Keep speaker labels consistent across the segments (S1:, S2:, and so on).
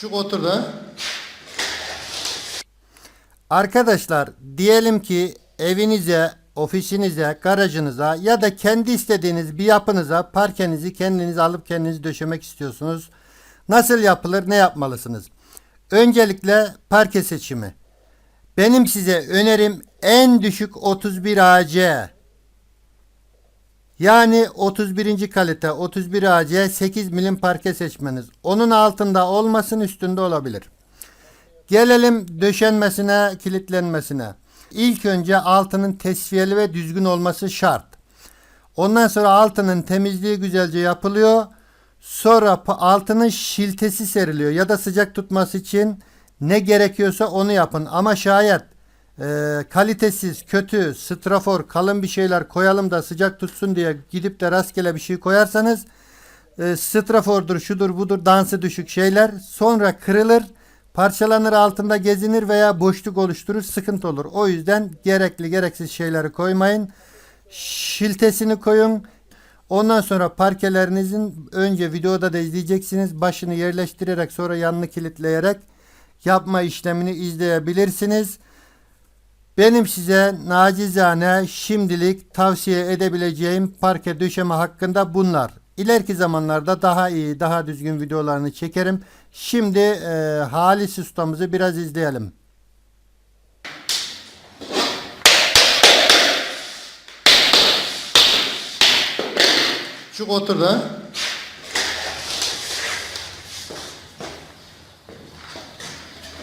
S1: Şu otur da.
S2: Arkadaşlar diyelim ki evinize, ofisinize, garajınıza ya da kendi istediğiniz bir yapınıza parkenizi kendiniz alıp kendiniz döşemek istiyorsunuz. Nasıl yapılır, ne yapmalısınız? Öncelikle parke seçimi. Benim size önerim en düşük 31 AC. Yani 31. kalite 31 AC 8 milim parke seçmeniz. Onun altında olmasın üstünde olabilir. Gelelim döşenmesine, kilitlenmesine. İlk önce altının tesviyeli ve düzgün olması şart. Ondan sonra altının temizliği güzelce yapılıyor. Sonra altının şiltesi seriliyor ya da sıcak tutması için ne gerekiyorsa onu yapın. Ama şayet e, kalitesiz, kötü, strafor, kalın bir şeyler koyalım da sıcak tutsun diye gidip de rastgele bir şey koyarsanız e, strafordur, şudur, budur, dansı düşük şeyler sonra kırılır, parçalanır altında gezinir veya boşluk oluşturur, sıkıntı olur. O yüzden gerekli gereksiz şeyleri koymayın. Şiltesini koyun. Ondan sonra parkelerinizin önce videoda da izleyeceksiniz. Başını yerleştirerek sonra yanını kilitleyerek yapma işlemini izleyebilirsiniz. Benim size nacizane şimdilik tavsiye edebileceğim parke döşeme hakkında bunlar. İleriki zamanlarda daha iyi, daha düzgün videolarını çekerim. Şimdi e, Halis ustamızı biraz izleyelim.
S1: Şu otur da.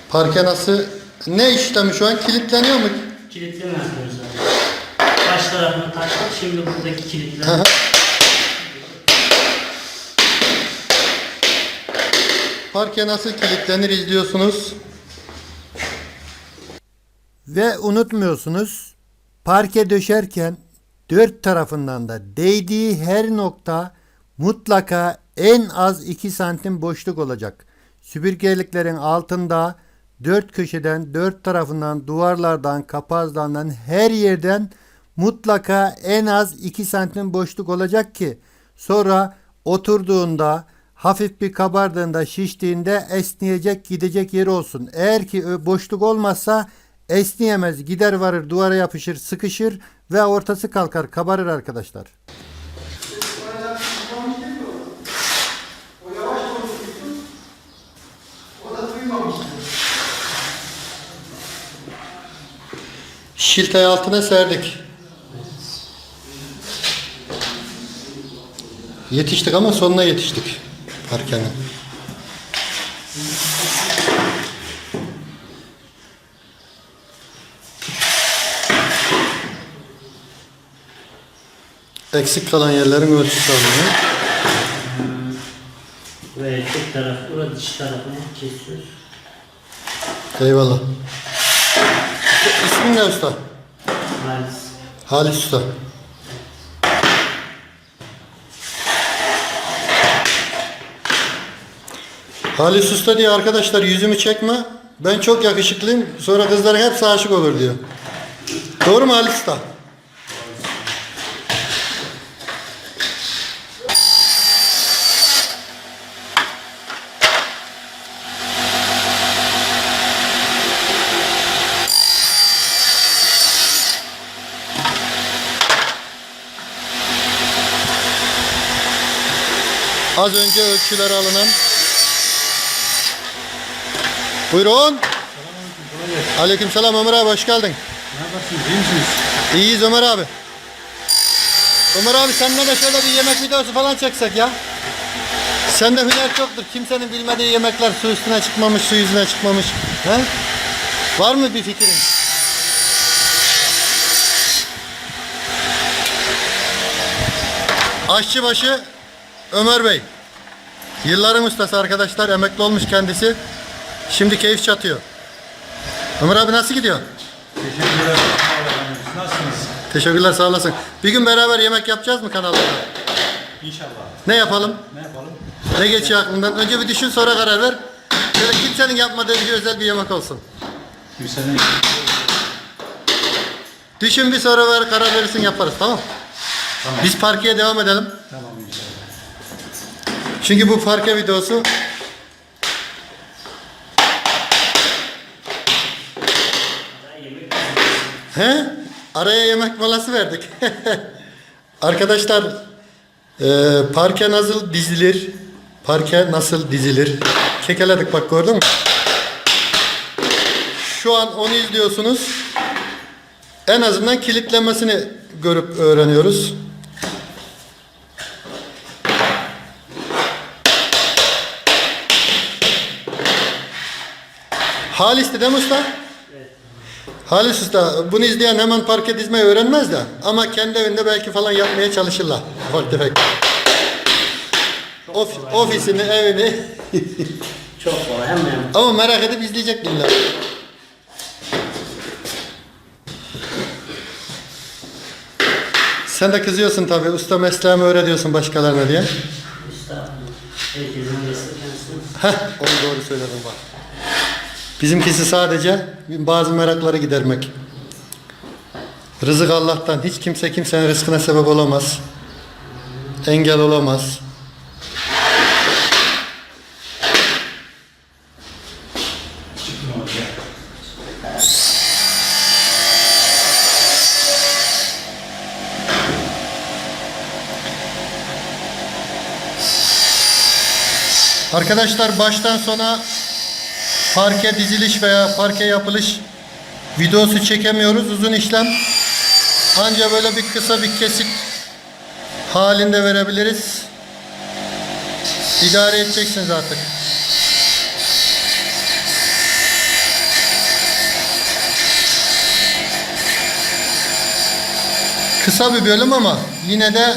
S1: Parke nasıl? Ne işlemi şu an? Kilitleniyor mu?
S3: Kilitleme yapıyoruz abi. Baş tarafını taktık. Şimdi buradaki kilitler.
S1: Aha. Parke nasıl kilitlenir izliyorsunuz.
S2: Ve unutmuyorsunuz parke döşerken dört tarafından da değdiği her nokta mutlaka en az 2 santim boşluk olacak. Süpürgeliklerin altında dört köşeden, dört tarafından, duvarlardan, kapazlardan her yerden mutlaka en az 2 santim boşluk olacak ki sonra oturduğunda hafif bir kabardığında şiştiğinde esneyecek gidecek yeri olsun. Eğer ki ö- boşluk olmazsa esneyemez gider varır duvara yapışır sıkışır ve ortası kalkar kabarır arkadaşlar.
S1: Şilteyi altına serdik. Yetiştik ama sonuna yetiştik parkenin. Eksik kalan yerlerin ölçüsü alınıyor.
S3: Ve tek taraf, burada dış tarafını kesiyoruz.
S1: Eyvallah. İsmin ne usta?
S3: Halis.
S1: Halis Usta. Halis Usta diye arkadaşlar yüzümü çekme. Ben çok yakışıklıyım. Sonra kızların hepsi aşık olur diyor. Doğru mu Halis Usta? Az önce ölçüler alınan. Buyurun. Aleykümselam Ömer abi hoş geldin.
S4: Ne yaparsınız? İyi misiniz?
S1: İyiyiz Ömer abi. Ömer abi seninle de şöyle bir yemek videosu falan çeksek ya. Sende hüner çoktur. Kimsenin bilmediği yemekler su üstüne çıkmamış, su yüzüne çıkmamış. He? Var mı bir fikrin? Aşçıbaşı Ömer Bey. Yılların ustası arkadaşlar. Emekli olmuş kendisi. Şimdi keyif çatıyor. Ömer abi nasıl gidiyor?
S4: Teşekkürler. Nasılsınız?
S1: Teşekkürler sağ olasın. Bir gün beraber yemek yapacağız mı kanalda?
S4: İnşallah.
S1: Ne yapalım?
S4: Ne yapalım?
S1: Ne geçiyor aklından? Önce bir düşün sonra karar ver. Şöyle kimsenin yapmadığı bir özel bir yemek olsun.
S4: Gülsen'in
S1: Düşün bir sonra ver karar verirsin yaparız tamam
S4: Tamam.
S1: Biz parkeye devam edelim.
S4: Tamam inşallah.
S1: Çünkü bu parke videosu
S2: He? Araya yemek molası verdik. Arkadaşlar e, parke nasıl dizilir? Parke nasıl dizilir? Kekeledik bak gördün mü? Şu an onu izliyorsunuz. En azından kilitlemesini görüp öğreniyoruz. Halis'ti değil mi usta? Halis Usta bunu izleyen hemen parke dizmeyi öğrenmez de ama kendi evinde belki falan yapmaya çalışırlar ufak tefek. Of, ofisini, evini
S3: çok kolay hemen.
S2: ama merak edip izleyecek illa. Sen de kızıyorsun tabii usta mesleğimi öğretiyorsun başkalarına diye.
S3: Estağfurullah. Herkesin mesleği.
S2: Heh, onu doğru söyledin bak. Bizimkisi sadece bazı merakları gidermek. Rızık Allah'tan. Hiç kimse kimsenin rızkına sebep olamaz. Engel olamaz. Arkadaşlar baştan sona parke diziliş veya parke yapılış videosu çekemiyoruz. Uzun işlem. Anca böyle bir kısa bir kesit halinde verebiliriz. İdare edeceksiniz artık. Kısa bir bölüm ama yine de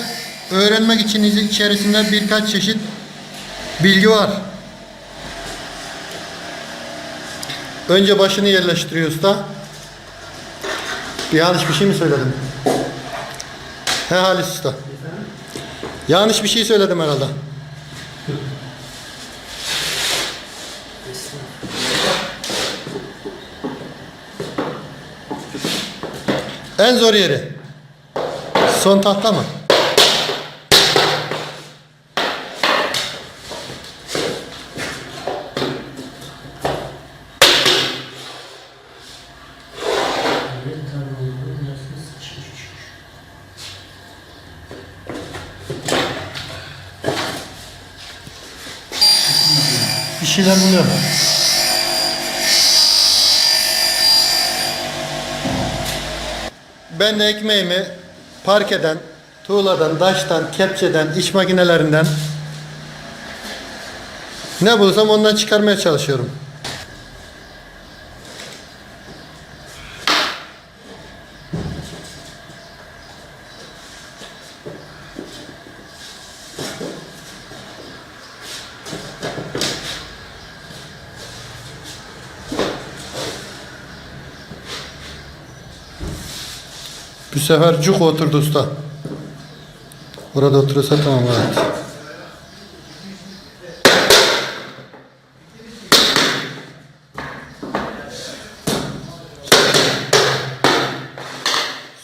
S2: öğrenmek için içerisinde birkaç çeşit bilgi var. Önce başını yerleştiriyor usta. Yanlış bir şey mi söyledim? He Halis usta. Yanlış bir şey söyledim herhalde. En zor yeri. Son tahta mı? Şeyler buluyorum. Ben de ekmeğimi parkeden, tuğladan, taştan, kepçeden, iş makinelerinden ne bulursam ondan çıkarmaya çalışıyorum. Bu sefer cuk oturdu usta. Burada oturursa tamam evet.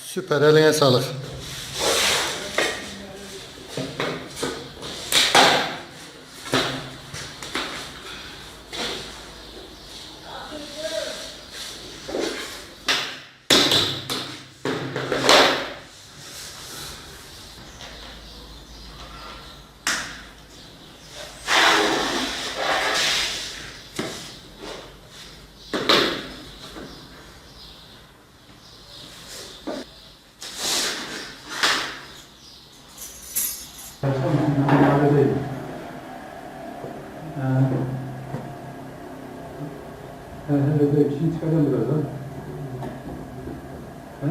S2: Süper eline sağlık.
S4: Evet, evet, şimdi çıkaralım birazdan. Ha?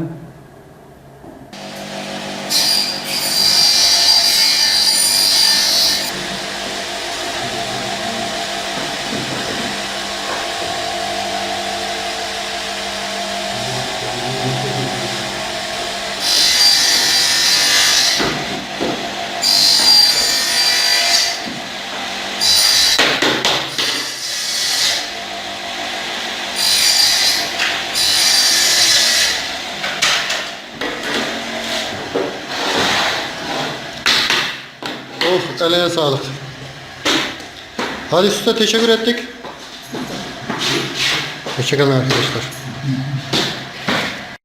S2: Of eline sağlık. Halis Usta teşekkür ettik. Hoşçakalın arkadaşlar.